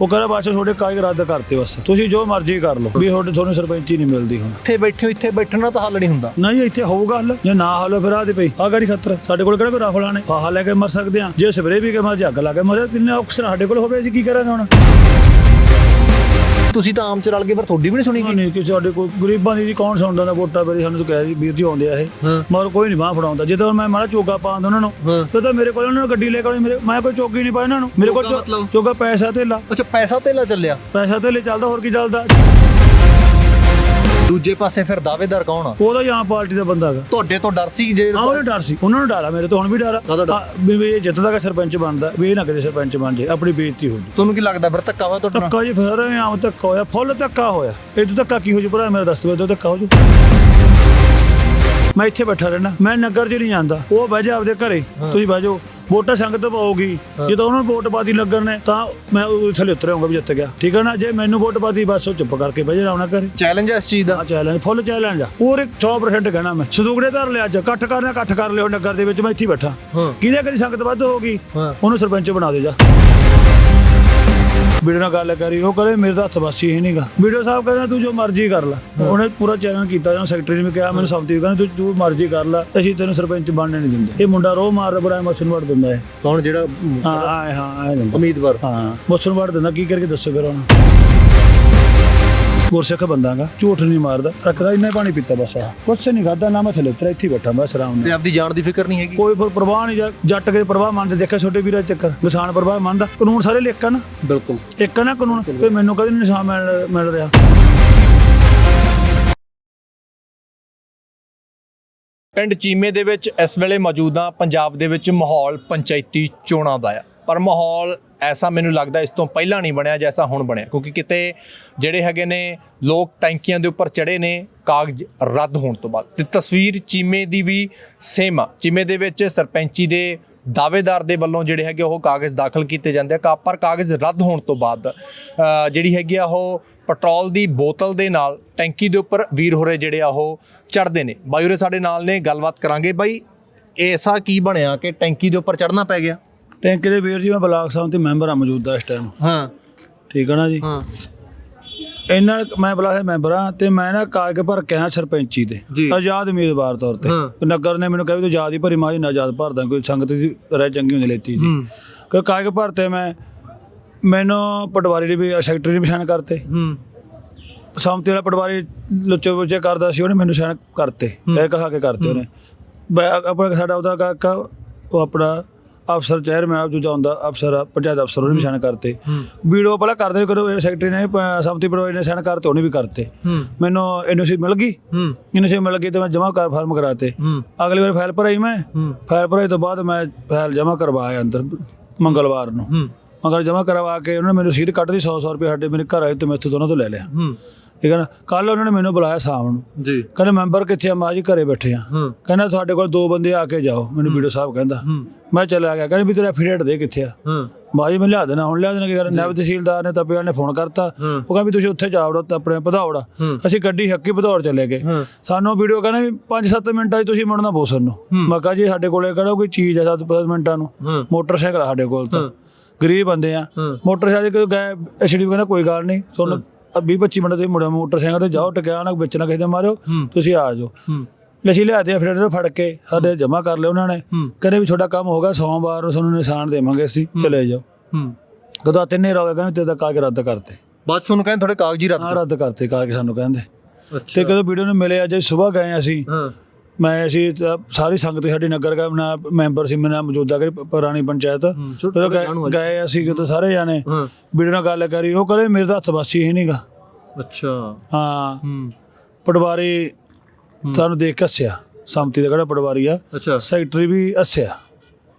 ਉਹ ਕਹਿੰਦਾ ਬਸ ਤੁਹਾਡੇ ਕਾਗਜ਼ ਰੱਦ ਕਰਤੇ ਬਸ। ਤੁਸੀਂ ਜੋ ਮਰਜ਼ੀ ਕਰ ਲਓ। ਵੀ ਤੁਹਾਡੇ ਤੁਹਾਨੂੰ ਸਰਪੰਚੀ ਨਹੀਂ ਮਿਲਦੀ ਹੁਣ। ਇੱਥੇ ਬੈਠੇ ਹੋ ਇੱਥੇ ਬੈਠਣ ਤਾਂ ਹੱਲ ਨਹੀਂ ਹੁੰਦਾ। ਨਹੀਂ ਇੱਥੇ ਹੋਊਗਾ ਹੱਲ। ਜੇ ਨਾ ਹੱਲ ਫਿਰ ਆਹ ਦੇ ਪਈ ਆ ਗਾੜੀ ਖਤਰ? ਸਾਡੇ ਕੋਲ ਕਿਹੜਾ ਕੋਈ ਰਾਫਲਾਂ ਨੇ? ਫਾਹਾ ਲੈ ਕੇ ਮਰ ਸਕਦੇ ਆ ਜੇ ਸਪਰੇ ਵੀ ਕੇ ਮਰ ਜੱਗ ਲਾ ਕੇ ਮਰ ਤਿੰਨੇ ਆਪਸ਼ਨ ਸਾਡੇ ਕੋਲ ਹੋਵੇ ਅਸੀਂ ਕੀ ਕਰਾਂਗੇ ਹੁਣ? ਤੁਸੀਂ ਤਾਂ ਆਮ ਚ ਰਲ ਗਏ ਪਰ ਤੁਹਾਡੀ ਵੀ ਨਹੀਂ ਸੁਣੀ ਗਈ? ਨਹੀਂ ਕਿ ਸਾਡੇ ਕੋਲ ਗਰੀਬਾਂ ਦੀ ਜੀ ਕੌਣ ਸੁਣਦਾ ਨਾ ਵੋਟਾਂ ਵੇਲੇ ਸਾਨੂੰ ਤਾਂ ਕਹਿ ਵੀਰ ਜੀ ਆਉਂਦੇ ਆ ਇਹ। ਮਗਰ ਕੋਈ ਨਹੀਂ ਬਾਹ ਫੜਾਉਂਦਾ। ਜਦੋਂ ਮੈਂ ਮਾੜਾ ਚੋਗਾ ਪਾਉਂਦਾ ਉਹਨਾਂ ਨੂੰ। ਤੇ ਤਾਂ ਮੇਰੇ ਕੋਲ ਉਹਨਾਂ ਨੂੰ ਗੱਡੀ ਲੈ ਕੇ ਆਉਣੀ ਮੇਰੇ ਮੈਂ ਕੋਈ ਚੋਗੀ ਨਹੀਂ ਪਾਇਆ ਇਹਨਾਂ ਨੂੰ। ਮੇਰੇ ਕੋਲ? ਚੋਗਾ ਪੈਸਾ ਧੇਲਾ। ਅੱਛਾ ਪੈਸਾ ਧੇਲਾ ਚੱਲਿਆ। ਪੈਸਾ ਧੇਲੇ ਚੱਲਦਾ ਹੋਰ ਕੀ ਚੱਲਦਾ? ਦੂਜੇ ਪਾਸੇ ਫਿਰ ਦਾਅਵੇਦਾਰ ਕੌਣ ਆ? ਉਹਦਾ ਜਾਂ ਪਾਰਟੀ ਦਾ ਬੰਦਾ ਹੈਗਾ। ਤੁਹਾਡੇ ਤੋਂ ਡਰ ਸੀ ਜੇ ਹਾਂ ਉਹਨੂੰ ਡਰ ਸੀ। ਉਹਨਾਂ ਨੂੰ ਡਰ ਆ ਮੇਰੇ ਤੋਂ ਹੁਣ ਵੀ ਡਰ ਆ। ਕਾਹਦਾ ਡਰ? ਹਾਂ, ਵੀ ਵੀ ਇਹ ਜਿੱਤਦਾ ਕਿ ਸਰਪੰਚ ਬਣਦਾ ਵੀ ਇਹ ਨਾ ਕਦੇ ਸਰਪੰਚ ਬਣ ਜੇ ਆਪਣੀ ਬੇਇੱਜ਼ਤੀ ਹੋ ਜੂ ਤੁਹਾਨੂੰ ਕੀ ਲੱਗਦਾ ਫਿਰ ਧੱਕਾ ਹੋਇਆ ਤੁਹਾਡੇ ਧੱਕਾ ਜੀ ਫਿਰ ਆਮ ਧੱਕਾ ਹੋਇਆ ਫੁੱਲ ਧੱਕਾ ਹੋਇਆ। ਇਹ ਤੋਂ ਧੱਕਾ ਕੀ ਹੋ ਜੂ ਭਰਾ? ਮੇਰਾ ਦੱਸ ਦੋ ਧੱਕਾ ਹੋ ਜੂ ਮੈਂ ਇੱਥੇ ਬੈਠਾ ਰਹਿਣਾ ਮੈਂ ਨਗਰ 'ਚ ਨਹੀਂ ਜਾਂਦਾ। ਉਹ ਬਹਿ ਜਾ ਆਪਦੇ ਘਰੇ। ਤੁਸੀਂ ਬਹਿ ਜਾਓ। ਵੋਟਾਂ ਸੰਗਤ ਪਾਉਗੀ। ਜਦੋਂ ਉਹਨਾਂ ਨੂੰ ਵੋਟ ਪਾਤੀ ਲੱਗਣ ਨੇ ਤਾਂ ਮੈਂ ਥੱਲੇ ਉਤਰ ਆਉਂਗਾ ਵੀ ਜਿੱਤ ਗਿਆ। ਠੀਕ ਹੈ ਨਾ? ਜੇ ਮੈਨੂੰ ਵੋਟ ਪਾਤੀ ਬਸ ਉਹ ਚੁੱਪ ਕਰਕੇ ਬਹਿ ਜਾ ਆਉਣਾ ਘਰੇ। ਚੈਲੰਜ ਹੈ ਇਸ ਚੀਜ਼ ਦਾ? ਚੈਲੰਜ ਫੁੱਲ ਚੈਲੰਜ ਆ। ਪੂਰੇ 100% ਕਹਿਣਾ ਮੈਂ। ਸਦੂਗੜੇ ਧਰ ਲਿਆ ਅੱਜ। ਇਕੱਠ ਕਰਨਾ ਇਕੱਠ ਕਰ ਲਿਓ ਨਗਰ ਦੇ ਵਿੱਚ। ਮੈਂ ਇੱਥੇ ਬੈਠਾ। ਕਿਹਦੇ ਕਰੀ ਸੰਗਤ ਵੱਧ ਹੋ ਗਈ ਹਾਂ। ਉਹਨੂੰ ਸਰਪੰਚ ਬਣਾ ਦੇ ਜਾ। ਵੀਡੀਓ ਨਾਲ ਗੱਲ ਕਰੀ ਉਹ ਕਰੇ ਮੇਰੇ ਤਾਂ ਹੱਥ ਵਾਸੀ ਹੀ ਨਹੀਂਗਾ ਵੀਡੀਓ ਸਾਹਿਬ ਕਹਿੰਦਾ ਤੂੰ ਜੋ ਮਰਜ਼ੀ ਕਰ ਲੈ। ਉਹਨੇ ਪੂਰਾ ਚੈਲੰਜ ਕੀਤਾ ਜਾਂ ਸੈਕਟਰੀ ਨੇ ਵੀ ਕਿਹਾ ਮੈਨੂੰ ਸੰਮਤੀ ਕਹਿੰਦਾ ਤੂੰ ਜੋ ਮਰਜ਼ੀ ਕਰ ਲੈ ਅਸੀਂ ਤੈਨੂੰ ਸਰਪੰਚ ਬਣਨੇ ਨਹੀਂ ਦਿੰਦੇ। ਇਹ ਮੁੰਡਾ ਰੋ ਮਾਰਦਾ ਬੜਾ ਮੱਛਨ ਵੜ ਦਿੰਦਾ ਹੈ ਕੌਣ ਜਿਹੜਾ ਹਾਂ ਆਏ ਹਾਂ ਆਏ ਦਿੰਦਾ ਉਮੀਦਵਾਰ। ਹਾਂ ਮੱਛਨ ਵੜ ਦਿੰਦਾ ਕੀ ਕਰਕੇ ਦੱਸੋ ਫਿਰ ਹੁਣ ਗੁਰਸਿੱਖ ਬੰਦਾਗਾ ਝੂਠ ਨਹੀਂ ਮਾਰਦਾ ਰੱਖਦਾ ਇੰਨਾ ਪਾਣੀ ਪੀਤਾ ਬਸ ਆ ਕੁਛ ਨਹੀਂ ਖਾਦਾ ਨਾ ਮੈਂ ਥੱਲੇ ਉਤਰਿਆ ਇੱਥੇ ਬੈਠਾ ਬਸ ਆਰਾਮ ਨਾਲ। ਤੇ ਆਪਦੀ ਜਾਨ ਦੀ ਫਿਕਰ ਨਹੀਂ ਹੈਗੀ? ਕੋਈ ਫਿਰ ਪ੍ਰਵਾਹ ਨਹੀਂ ਜੱਟ- ਜੱਟ ਕੇ ਪ੍ਰਵਾਹ ਮੰਨਦੇ ਦੇਖਿਆ ਛੋਟੇ ਵੀਰਾਂ ਚੱਕਰ ਕਿਸਾਨ ਪ੍ਰਵਾਹ ਮੰਨਦਾ ਕਾਨੂੰਨ ਸਾਰੇ ਲਿਖ ਆ ਨਾ। ਬਿਲਕੁਲ। ਇੱਕ ਆ ਨਾ ਕਾਨੂੰਨ ਤੇ ਮੈਨੂੰ ਕਦੇ ਨਹੀਂ ਨਿਸ਼ਾਨ ਮਿਲ ਮਿਲ ਰਿਹਾ। ਪਿੰਡ ਚੀਮੇ ਦੇ ਵਿੱਚ ਇਸ ਵੇਲੇ ਮੌਜੂਦਾ ਪੰਜਾਬ ਦੇ ਵਿੱਚ ਮਾਹੌਲ ਪੰਚਾਇਤੀ ਚੋਣਾਂ ਦਾ ਆ। ਪਰ ਮਾਹੌਲ ਐਸਾ ਮੈਨੂੰ ਲੱਗਦਾ ਇਸ ਤੋਂ ਪਹਿਲਾਂ ਨਹੀਂ ਬਣਿਆ ਜੈਸਾ ਹੁਣ ਬਣਿਆ। ਕਿਉਂਕਿ ਕਿਤੇ ਜਿਹੜੇ ਹੈਗੇ ਨੇ ਲੋਕ ਟੈਂਕੀਆਂ ਦੇ ਉੱਪਰ ਚੜੇ ਨੇ, ਕਾਗਜ਼ ਰੱਦ ਹੋਣ ਤੋਂ ਬਾਅਦ। ਤੇ ਤਸਵੀਰ ਚੀਮੇ ਦੀ ਵੀ ਸੇਮ ਆ। ਚੀਮੇ ਦੇ ਵਿੱਚ ਸਰਪੰਚੀ ਦੇ ਦਾਅਵੇਦਾਰ ਦੇ ਵੱਲੋਂ ਜਿਹੜੇ ਹੈਗੇ ਉਹ ਕਾਗਜ਼ ਦਾਖਲ ਕੀਤੇ ਜਾਂਦੇ ਆ। ਕਾ- ਪਰ ਕਾਗਜ਼ ਰੱਦ ਹੋਣ ਤੋਂ ਬਾਅਦ ਜਿਹੜੀ ਹੈਗੀ ਆ ਉਹ ਪੈਟਰੋਲ ਦੀ ਬੋਤਲ ਦੇ ਨਾਲ ਟੈਂਕੀ ਦੇ ਉੱਪਰ ਵੀਰ ਹੋਰੇ ਜਿਹੜੇ ਆ ਉਹ ਚੜਦੇ ਨੇ। ਬਾਈ ਹੋਰੇ ਸਾਡੇ ਨਾਲ ਨੇ, ਗੱਲਬਾਤ ਕਰਾਂਗੇ। ਬਾਈ ਐਸਾ ਕੀ ਬਣਿਆ ਕਿ ਟੈਂਕੀ ਦੇ ਉੱਪਰ ਚੜਨਾ ਪੈ ਗਿਆ? ਟੈਂਕ ਦੇ ਵੀਰ ਜੀ ਮੈਂ ਬਲਾਕ ਸਾਹਿਬ ਤੇ ਮੈਂਬਰ ਆ ਮੌਜੂਦਾ ਇਸ ਟਾਈਮ ਹਾਂ। ਠੀਕ ਹੈ ਨਾ ਜੀ? ਹਾਂ। ਇਹਨਾਂ ਮੈਂ ਬਲਾਕ ਦੇ ਮੈਂਬਰ ਆ ਤੇ ਮੈਂ ਨਾ ਕਾਗਜ਼ ਭਰ ਕੇ ਆਇਆ ਸਰਪੰਚੀ ਦੇ ਜੀ। ਆਜ਼ਾਦ ਉਮੀਦਵਾਰ ਤੌਰ ਤੇ। ਹਾਂ। ਨਗਰ ਨੇ ਮੈਨੂੰ ਕਿਹਾ ਵੀ ਤੂੰ ਆਜ਼ਾਦ ਹੀ ਭਰੀ ਮਾਈ ਨਾ ਆਜ਼ਾਦ ਭਰਦਾ ਕੋਈ ਸੰਗਤ ਦੀ ਰਹਿ ਚੰਗੀ ਹੁੰਦੀ ਲੈਤੀ ਜੀ। ਹੂੰ। ਕਿ ਕਾਗਜ਼ ਭਰਤੇ ਮੈਂ ਮੈਨੂੰ ਪਟਵਾਰੀ ਦੇ ਵੀ ਸੈਕਟਰੀ ਨੇ ਵੀ ਸਾਈਨ ਕਰਤੇ। ਹੂੰ। ਸੰਮਤੀ ਵਾਲਾ ਪਟਵਾਰੀ ਲੁੱਚੇ ਬੁੱਚੇ ਕਰਦਾ ਸੀ ਉਹਨੇ ਮੈਨੂੰ ਸਾਈਨ ਕਰਤੇ ਕਹਿ ਕਹਾ ਕੇ ਕਰਤੇ ਉਹਨੇ। ਬੈ- ਆਪਣਾ ਸਾਡਾ ਉਹਦਾ ਕਾਕਾ ਉਹ ਆਪਣਾ ਅਫਸਰ ਚੇਅਰਮੈਨ ਆਪ ਦੂਜਾ ਹੁੰਦਾ ਅਫਸਰ ਪੰਚਾਇਤ ਅਫਸਰ ਉਹਨੇ ਵੀ ਸਾਈਨ ਕਰਤੇ। ਵੀਡੀਓ ਪਹਿਲਾਂ ਕਰਦੇ ਕਰੋ ਸੈਕਟਰੀ ਨੇ ਸੰਮਤੀ ਪਟਵਾਰੀ ਨੇ ਸਾਈਨ ਕਰਤੇ ਉਹਨੇ ਵੀ ਕਰਤੇ। ਮੈਨੂੰ ਐਨਓਸੀ ਮਿਲ ਗਈ। ਐਨਓਸੀ ਮਿਲ ਗਈ ਤੇ ਮੈਂ ਜਮ੍ਹਾਂ ਕਰ ਫਾਰਮ ਕਰਾਤੇ। ਅਗਲੀ ਵਾਰ ਫਾਈਲ ਭਰਾਈ ਮੈਂ। ਫਾਈਲ ਭਰਾਈ ਤੋਂ ਬਾਅਦ ਮੈਂ ਫਾਈਲ ਜਮ੍ਹਾਂ ਕਰਵਾਇਆ ਅੰਦਰ ਮੰਗਲਵਾਰ ਨੂੰ। ਹੂੰ। ਮਗਰ ਜਮ੍ਹਾਂ ਕਰਵਾ ਕੇ ਉਹਨਾਂ ਨੇ ਮੈਨੂੰ ਰਸੀਦ ਕੱਢ ਦੀ 100 100 ਰੁਪਏ ਸਾਡੇ ਮੇਰੇ ਘਰ ਆਏ ਤੇ ਮੈਂ ਇੱਥੋਂ ਦੋਨਾਂ ਤੋਂ ਲੈ ਲਿਆ। ਠੀਕ ਹੈ ਨਾ? ਕੱਲ ਉਹਨਾਂ ਨੇ ਮੈਨੂੰ ਬੁਲਾਇਆ ਸ਼ਾਮ ਨੂੰ। ਜੀ। ਕਹਿੰਦੇ ਮੈਂਬਰ ਕਿੱਥੇ ਆ? ਮਾਂ ਜੀ ਘਰੇ ਬੈਠੇ ਆ। ਕਹਿੰਦਾ ਤੁਹਾਡੇ ਕੋਲ ਦੋ ਬੰਦੇ ਆ ਕੇ ਜਾਓ। ਮੈਨੂੰ ਵੀਡੀਓ ਸਾਹਿਬ ਕਹਿੰਦਾ। ਮੈਂ ਚਲਾ ਗਿਆ। ਕਹਿੰਦੇ ਵੀ ਤੇਰਾ ਐਫੀਡੇਟ ਦੇ ਕਿੱਥੇ ਆ। ਹੂੰ। ਜੀ ਮੈਂ ਲਿਆ ਦੇਣਾ ਹੁਣ ਲਿਆ ਦੇਣਾ ਕੀ ਕਰ ਨਾਇਬ ਤਹਿਸੀਲਦਾਰ ਨੇ ਤਾਂ ਪਿਆ ਨੇ ਫੋਨ ਕਰਤਾ। ਉਹ ਕਹਿੰਦਾ ਵੀ ਤੁਸੀਂ ਉੱਥੇ ਜਾਵੜੋ ਤਾਂ ਆਪਣੇ ਭਦੌੜ। ਅਸੀਂ ਗੱਡੀ ਹੱਕੀ ਭਦੌੜ ਚਲੇ ਗਏ। ਸਾਨੂੰ ਵੀਡੀਓ ਕਹਿੰਦਾ ਵੀ 5-7 ਮਿੰਟਾਂ 'ਚ ਤੁਸੀਂ ਮੁੜਨਾ ਬੋਸਨ ਨੂੰ ਮੈਂ ਕਿਹਾ ਜੀ ਸਾਡੇ ਕੋਲੇ ਕਿਹੜਾ ਕੋਈ ਚੀਜ਼ ਆ 7 ਮਿੰਟਾਂ ਨੂੰ? ਮੋਟਰਸਾਈਕਲ ਆ ਸਾਡੇ ਕੋਲ ਤਾਂ। ਗਰੀਬ ਬੰਦੇ ਆ। ਮੋਟਰਸਾਈਕਲ ਤੇ ਗਏ ਐਸਡੀ ਕਹਿੰਦਾ ਕੋਈ ਗੱਲ ਨਹੀਂ। ਤੁਹਾਨੂੰ 20 25 ਮਿੰਟ ਤੇ ਮੁੜਿਆ ਮੋਟਰਸਾਈਕਲ ਤੇ ਜਾਓ ਟਕਿਆ ਨਾ ਵਿੱਚ ਨਾ ਕਿਸੇ ਦੇ ਮਾਰਿਓ। ਤੁਸੀਂ ਆ ਜਾਓ। ਲਸੀ ਲਿਆਦੇ ਆ ਫਿਰ ਫੜ ਕੇ ਸਾਡੇ ਜਮ੍ਹਾਂ ਕਰ ਲਿਆ ਉਹਨਾਂ ਨੇ। ਕਹਿੰਦੇ ਵੀ ਤੁਹਾਡਾ ਕੰਮ ਹੋ ਗਿਆ ਸੋਮਵਾਰ ਨੂੰ ਤੁਹਾਨੂੰ ਨਿਸ਼ਾਨ ਦੇਵਾਂਗੇ ਅਸੀਂ ਚਲੇ ਜਾਓ। ਹੂੰ। ਕਦੋਂ ਤਿੰਨੇ ਰੋ ਗਏ ਕਹਿੰਦੇ ਤੇਰਾ ਕਾਗਜ਼ ਰੱਦ ਕਰਤੇ। ਬਾਅਦ ਤੁਹਾਨੂੰ ਕਹਿੰਦੇ ਥੋੜੇ ਕਾਗਜ਼ੀ ਰੱਦ ਹਾਂ ਰੱਦ ਕਰਤੇ ਕਾਗਜ਼ ਸਾਨੂੰ ਕਹਿੰਦੇ। ਤੇ ਕਦੋਂ ਵੀਡੀਓ ਨੂੰ ਮਿਲੇ ਅੱਜ ਸਵੇਰ ਗਏ ਅਸੀਂ। ਹਾਂ। ਮੈਂ ਅਸੀਂ ਸਾਰੀ ਸੰਗਤ ਸਾਡੀ ਨਗਰ ਦਾ ਨਾ ਮੈਂਬਰ ਸੀ ਮੇਰਾ ਮੌਜੂਦਾ ਕਿ ਪੁਰਾਣੀ ਪੰਚਾਇਤ। ਗਏ- ਅਸੀਂ ਕਿਤੇ ਸਾਰੇ ਜਾਣੇ। ਵੀਡੀਓ ਨਾਲ ਗੱਲ ਕਰੀ ਉਹ ਕਹਿੰਦੇ ਮੇਰੇ ਤਾਂ ਹੱਥ ਵਾਸੀ ਹੀ ਨਹੀਂਗਾ ਅੱਛਾ। ਹਾਂ। ਹੂੰ। ਪਟਵਾਰੀ ਸਾਨੂੰ ਦੇਖ ਕੇ ਹੱਸਿਆ। ਸੰਮਤੀ ਦਾ ਕਿਹੜਾ ਪਟਵਾਰੀ ਆ। ਅੱਛਾ। ਸੈਕਟਰੀ ਵੀ ਹੱਸਿਆ।